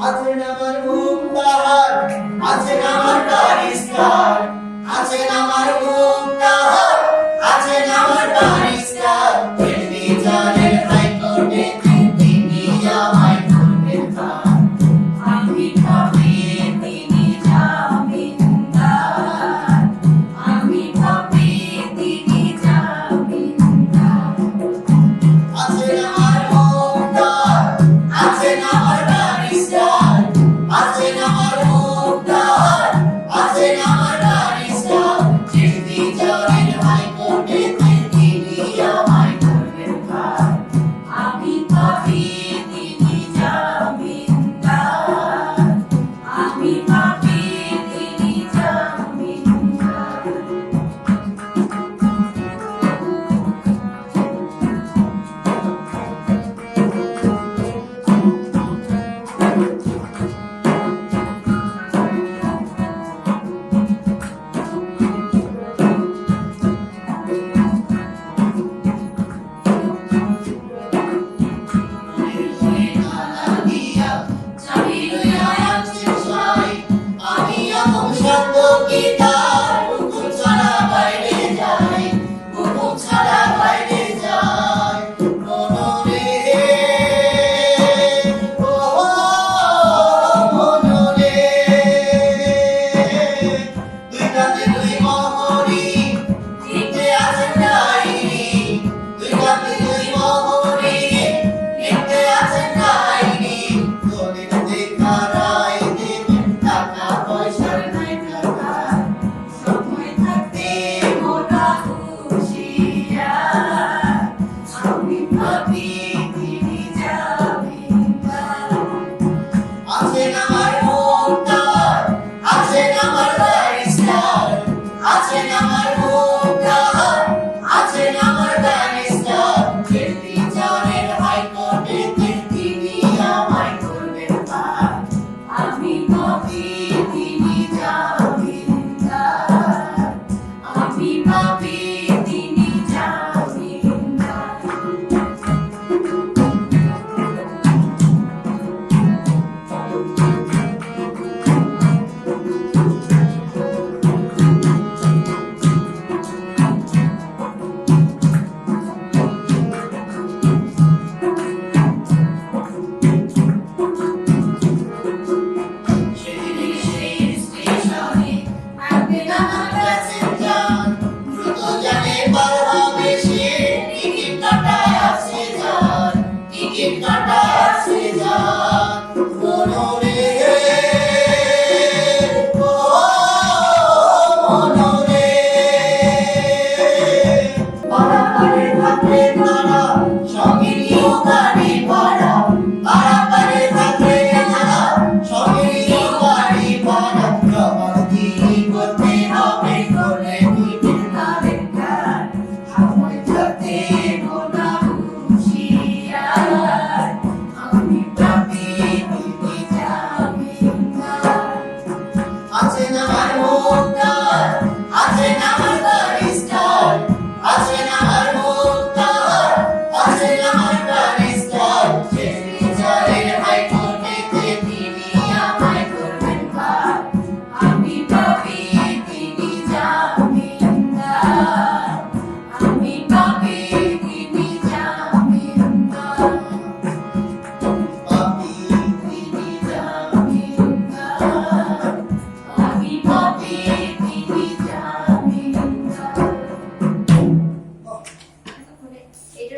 আছেন আমার আমার বারিস্তার আছেন আমার মুক্তাহার আছেন আমার বারিস্তার going on. Bendito. people. Rainbow. Bhakti.